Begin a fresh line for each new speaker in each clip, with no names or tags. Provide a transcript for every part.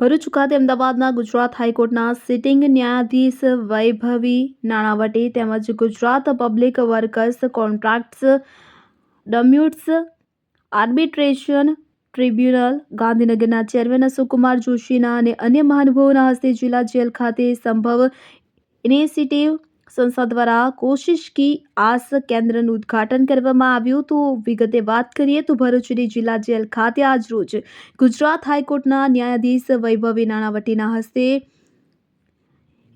ભરૂચ ખાતે અમદાવાદના ગુજરાત હાઈકોર્ટના સિટિંગ ન્યાયાધીશ વૈભવી નાણાવટી તેમજ Gujarat public workers contracts disputes arbitration tribunal ગાંધીનગરના ચેરમેન અશોકકુમાર જોશીના અને અન્ય મહાનુભાવોના હસ્તે જિલ્લા જેલ ખાતે સંભવ ઇનિશિયેટિવ સંસ્થા દ્વારા કોશિશ કી આસ કેન્દ્રનું ઉદ્ઘાટન કરવામાં આવ્યું. તો વિગતે વાત કરીએ તો ભરૂચની જિલ્લા જેલ ખાતે આજરોજ ગુજરાત હાઈકોર્ટના ન્યાયાધીશ વૈભવી નાણાવટીના હસ્તે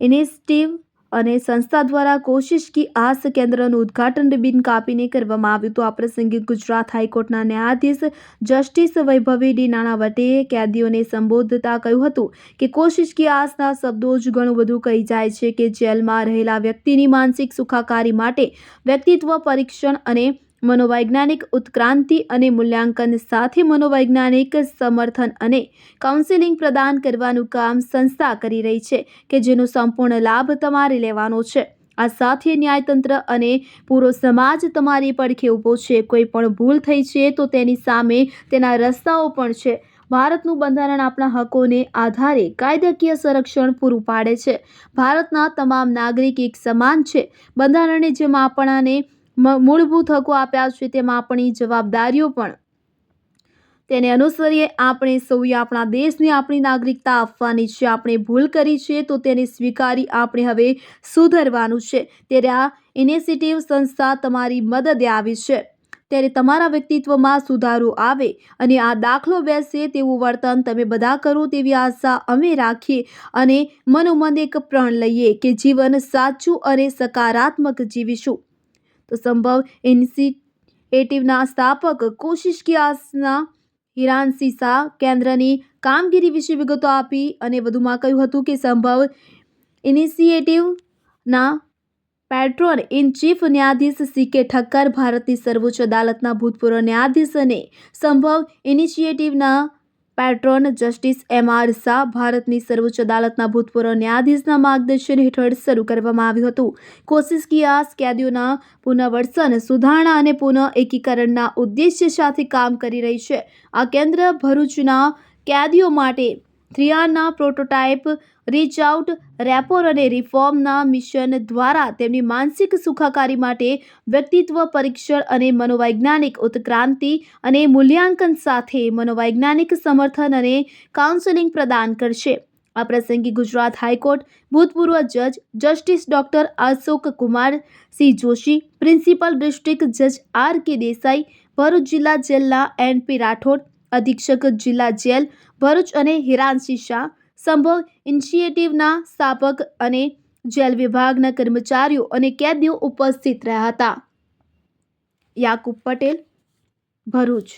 ઇનિશિયેટિવ અને સંસ્થા દ્વારા કોશિશ કી આસ કેન્દ્રનું ઉદ્ઘાટન રિબિન કાપીને કરવામાં આવ્યું તો આ પ્રસંગે ગુજરાત હાઈકોર્ટના ન્યાયાધીશ જસ્ટિસ વૈભવી ડી નાણાવટે કેદીઓને સંબોધતા કહ્યું હતું કે કોશિશ કી આસના શબ્દો જ ઘણું બધું કહી જાય છે કે જેલમાં રહેલા વ્યક્તિની માનસિક સુખાકારી માટે વ્યક્તિત્વ પરીક્ષણ અને મનોવૈજ્ઞાનિક ઉત્ક્રાંતિ અને મૂલ્યાંકન સાથે મનોવૈજ્ઞાનિક સમર્થન અને કાઉન્સેલિંગ પ્રદાન કરવાનું કામ સંસ્થા કરી રહી છે કે જેનો સંપૂર્ણ લાભ તમારે લેવાનો છે. આ સાથે ન્યાયતંત્ર અને પૂરો સમાજ તમારી પડખે ઊભો છે. કોઈ પણ ભૂલ થઈ છે તો તેની સામે તેના રસ્તાઓ પણ છે. ભારતનું બંધારણ આપણા હકોને આધારે કાયદાકીય સંરક્ષણ પૂરું પાડે છે. ભારતના તમામ નાગરિક એક સમાન છે. બંધારણે જેમ આપણાને મૂળભૂત હકો આપ્યા છે તેમાં આપણી જવાબદારીઓ પણ. તેને અનુસરીએ આપણે સૌએ આપણા દેશને આપણી નાગરિકતા આપવાની છે. આપણે ભૂલ કરી છે તો તેને સ્વીકારી આપણે હવે સુધરવાનું છે. ત્યારે આ ઇનિશિયેટિવ સંસ્થા તમારી મદદે આવી છે. ત્યારે તમારા વ્યક્તિત્વમાં સુધારો આવે અને આ દાખલો બેસે તેવું વર્તન તમે બધા કરો તેવી આશા અમે રાખીએ અને મનોમન એક પ્રણ લઈએ કે જીવન સાચું અને સકારાત્મક જીવીશું. તો સંભવ ઇનિશિયેટિવના સ્થાપક કોશિશ કિયાસના હિરાન સીસા કેન્દ્રની કામગીરી વિશે વિગતો આપી અને વધુમાં કહ્યું હતું કે સંભવ ઇનિશિયેટિવના પેટ્રોન ઇન ચીફ ન્યાયાધીશ સી કે ઠક્કર ભારતની સર્વોચ્ચ અદાલતના ભૂતપૂર્વ ન્યાયાધીશ અને Sambhav ઇનિશિયેટિવના patron justice M R Shah ભારતની સર્વોચ્ચ અદાલતના ભૂતપૂર્વ ન્યાયાધીશના માર્ગદર્શન હેઠળ શરૂ કરવામાં આવ્યું હતું. કોશિશ કી આસ કેદીઓના પુનર્વસન, સુધારણા અને પુનઃ એકીકરણના ઉદ્દેશ્ય સાથે કામ કરી રહી છે. આ કેન્દ્ર ભરૂચના કેદીઓ માટે થ્રિયાના પ્રોટોટાઇપ રીચ આઉટ રેપોર અને રિફોર્મના મિશન દ્વારા તેમની માનસિક સુખાકારી માટે વ્યક્તિત્વ પરીક્ષણ અને મનોવૈજ્ઞાનિક ઉત્ક્રાંતિ અને મૂલ્યાંકન સાથે મનોવૈજ્ઞાનિક સમર્થન અને કાઉન્સેલિંગ પ્રદાન કરશે. આ પ્રસંગે ગુજરાત હાઈકોર્ટ ભૂતપૂર્વ જજ, justice doctor Ashok Kumar Singh Joshi, principal district જજ આર કે દેસાઈ, ભરૂચ જિલ્લા જેલના એન પી રાઠોડ અધિક્ષક જિલ્લા જેલ, ભરૂચ અને હિરાનસિંહ શાહ, સંભવ ઇનિશિયેટિવના સ્થાપક અને જેલ વિભાગના કર્મચારીઓ અને કેદીઓ ઉપસ્થિત રહ્યા હતા. યાકુબ પટેલ, ભરૂચ.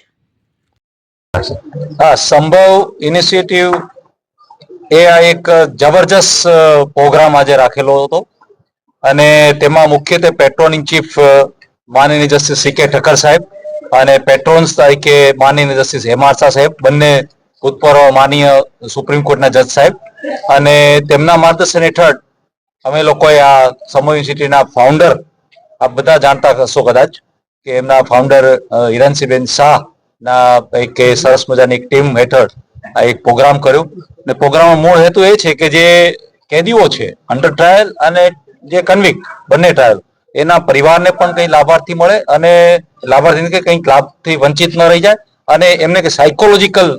હા, સંભવ ઇનિશિયેટિવ એ આ એક જબરજસ્ત પ્રોગ્રામ આજે રાખેલો હતો અને તેમાં મુખ્યત્વે પેટ્રોલિંગ ચીફ માનનીય જસ્ટિસ સી કે ઠક્કર સાહેબ અને પેટ્રોન્સ તરીકે માનનીય જસ્ટિસ હેમારસા સાહેબ, બંને ભૂતપૂર્વ માનીય સુપ્રીમ કોર્ટના જજ સાહેબ. અને તેમના માર્ગદર્શન હેઠળ અમે લોકોએ આ સમો યુનિવર્સિટીના ફાઉન્ડર આપ બધા જાણતા હશો કદાચ કે એમના ફાઉન્ડર હિરાનસિંહબેન શાહ ના એક સરસ મજાની એક ટીમ હેઠળ આ એક પ્રોગ્રામ કર્યો. ને પ્રોગ્રામનો મૂળ હેતુ એ છે કે જે કેદીઓ છે અંડર ટ્રાયલ અને જે કન્વિક બંને ટ્રાયલ એના પરિવારને પણ કંઈ લાભાર્થી મળે અને લાભાર્થીને કે કંઈક લાભથી વંચિત ન રહી જાય અને એમને કે સાયકોલોજીકલ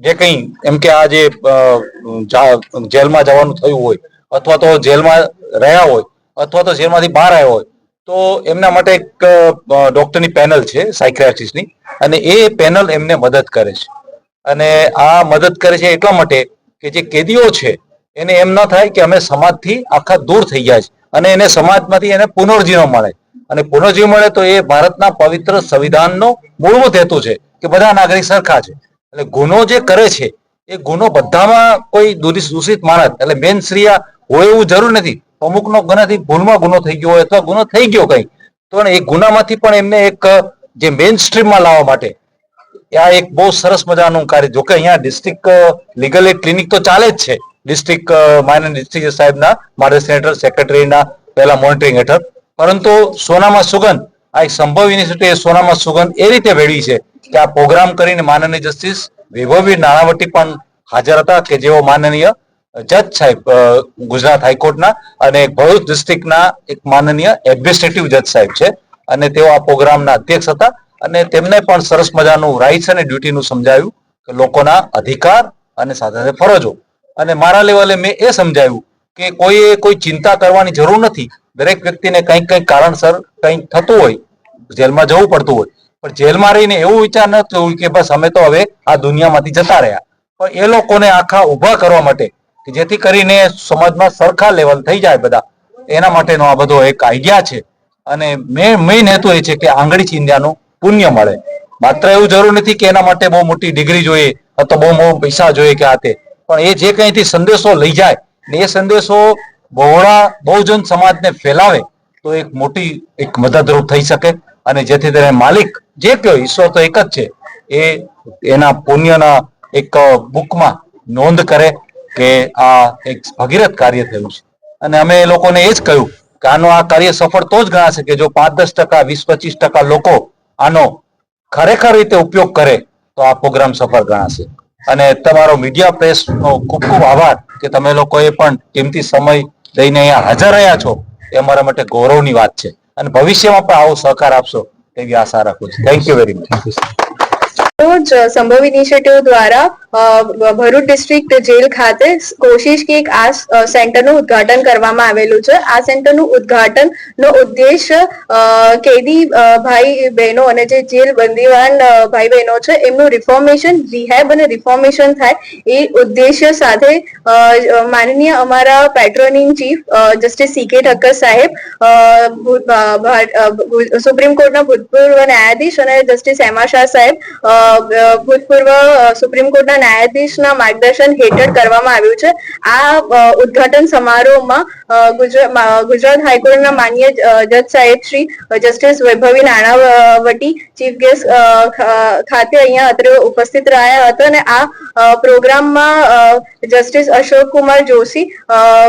જે કંઈ એમ કે આ જે જેલમાં જવાનું થયું હોય અથવા તો જેલમાં રહ્યા હોય અથવા તો જેલમાંથી બહાર આવ્યા હોય, તો એમના માટે એક ડોક્ટરની પેનલ છે સાયક્રેટિસ્ટની અને એ પેનલ એમને મદદ કરે છે. અને આ મદદ કરે છે એટલા માટે કે જે કેદીઓ છે એને એમ ન થાય કે અમે સમાજથી આખા દૂર થઈ ગયા છે અને એને સમાજમાંથી એને પુનર્જીવન મળે. અને પુનર્જીવ મળે તો એ ભારતના પવિત્ર સંવિધાનનો મૂળભૂત હેતુ છે કે બધા નાગરિક સરખા છે. એટલે ગુનો જે કરે છે, એ ગુનો બધામાં કોઈ દૂષિત માણસ, એટલે મેન શ્રીયા હોય એવું જરૂર નથી. અમુકનો ગુનાથી ભૂલમાં ગુનો થઈ ગયો હોય અથવા ગુનો થઈ ગયો કંઈ. તો એ ગુનામાંથી પણ એમને એક, જે મેઇન સ્ટ્રીમમાં લાવવા માટે, આ એક બહુ સરસ મજાનું કાર્ય. જો કે અહીંયા ડિસ્ટ્રિક્ટ લીગલ એડ ક્લિનિક તો ચાલે જ છે. ડિસ્ટ્રિક્ટ માન્ય ડિસ્ટ્રિક્ટ સાહેબના માર્ગદર્શન હેઠળ સેક્રેટરીના પહેલા મોનિટરિંગ હેઠળ. પરંતુ સોનામાં સુગંધ, આ એક સંભવ યુનિવર્સિટીએ સોનામાં સુગંધ એ રીતે ભેળવી છે કે આ પ્રોગ્રામ કરીને માનનીય જસ્ટિસ વૈભવી નાણાવટી પણ હાજર હતા કે જેઓ માનનીય જજ સાહેબ ગુજરાત હાઈકોર્ટના અને ભરૂચ ડિસ્ટ્રિક્ટના એક માનનીય એડમિનિસ્ટ્રેટિવ જજ સાહેબ છે. અને તેઓ આ પ્રોગ્રામના અધ્યક્ષ હતા અને તેમને પણ સરસ મજાનું રાઇટ્સ અને ડ્યુટીનું સમજાવ્યું કે લોકોના અધિકાર અને સાથે સાથે ફરજો. અને મારા લેવલે મેં એ સમજાવ્યું કે કોઈએ કોઈ ચિંતા કરવાની જરૂર નથી. દરેક વ્યક્તિને કંઈક કંઈક કારણસર કંઈક થતું હોય, જેલમાં જવું પડતું હોય. પણ જેલમાં રહીને એવું વિચાર ન થયું કે બસ અમે તો હવે આ દુનિયામાંથી જતા રહ્યા. પણ એ લોકોને આખા ઊભા કરવા માટે, કે જેથી કરીને સમાજમાં સરખા લેવલ થઈ જાય બધા. એના માટેનો આ બધો એક આઈડિયા છે. અને મેં મેઇન હેતુ એ છે કે આંગળી ચીંધ્યાનું પુણ્ય મળે. માત્ર એવું જરૂર નથી કે એના માટે બહુ મોટી ડિગ્રી જોઈએ, અથવા બહુ બહુ પૈસા જોઈએ કે આ તે. પણ એ જે કંઈથી સંદેશો લઈ જાય ને એ સંદેશો બહોળા બહુજન સમાજને ફેલાવે તો એક મોટી, એક મદદરૂપ થઈ શકે. અને જેથી તેને માલિક જે કયો ઈશ્વર તો એક જ છે, એ એના પુણ્યના એક બુકમાં નોંધ કરે કે આ એક ભગીરથ કાર્ય થયું છે. અને અમે એ લોકોને એ જ કહ્યું કે આનો આ કાર્ય સફળ તો જ ગણાશે કે જો પાંચ દસ ટકા વીસ પચીસ ટકા લોકો આનો ખરેખર રીતે ઉપયોગ કરે તો આ પ્રોગ્રામ સફળ ગણાશે. અને તમારો મીડિયા પ્રેસ નો ખૂબ ખૂબ આભાર કે તમે લોકોએ પણ કિંમતી સમય લઈને અહીંયા હાજર રહ્યા છો. એ અમારા માટે ગૌરવની વાત છે. અને ભવિષ્યમાં પણ આવો સહકાર આપશો એવી આશા રાખું છું. Thank you very much
Sambhav initiative દ્વારા ભરૂચ ડિસ્ટ્રિક્ટ જેલ ખાતે કોશિશ કે એક આ સેન્ટરનું ઉદ્ઘાટન કરવામાં આવેલું છે. આ સેન્ટરનું ઉદ્ઘાટન નો ઉદ્દેશ કેદી ભાઈ બહેનો અને જે જેલ બંદીવાન ભાઈ બહેનો છે, એમનું રિફોર્મેશન રિહેબ અને રિફોર્મેશન થાય એ ઉદ્દેશ્ય સાથે માનનીય અમારા પેટ્રોનિંગ chief justice C K Thakkar સાહેબ સુપ્રીમ કોર્ટના ભૂતપૂર્વ ન્યાયાધીશ અને જસ્ટિસ એમા શાહ સાહેબ ભૂતપૂર્વ સુપ્રીમ કોર્ટના ન્યાયાધીશના માર્ગદર્શન હેઠળ કરવામાં આવ્યું છે. આ ઉદઘાટન સમારોહમાં ગુજરાત હાઈકોર્ટના માન્ય જજ સાહેબ શ્રી જસ્ટિસ વૈભવી નાણાવટી, ચીફ ગેસ્ટ ખાતે અહીંયા અત્રે ઉપસ્થિત રહ્યા હતા અને આ પ્રોગ્રામમાં જસ્ટિસ અશોક કુમાર જોશી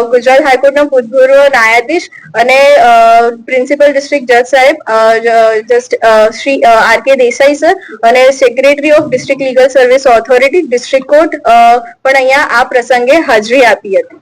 ગુજરાત હાઈકોર્ટના ભૂતપૂર્વ ન્યાયાધીશ અને પ્રિન્સિપલ ડિસ્ટ્રિક્ટ જજ સાહેબ Shri R K Desai sir અને secretary of district legal service authority district court પણ અહીંયા આ પ્રસંગે હાજરી આપી હતી.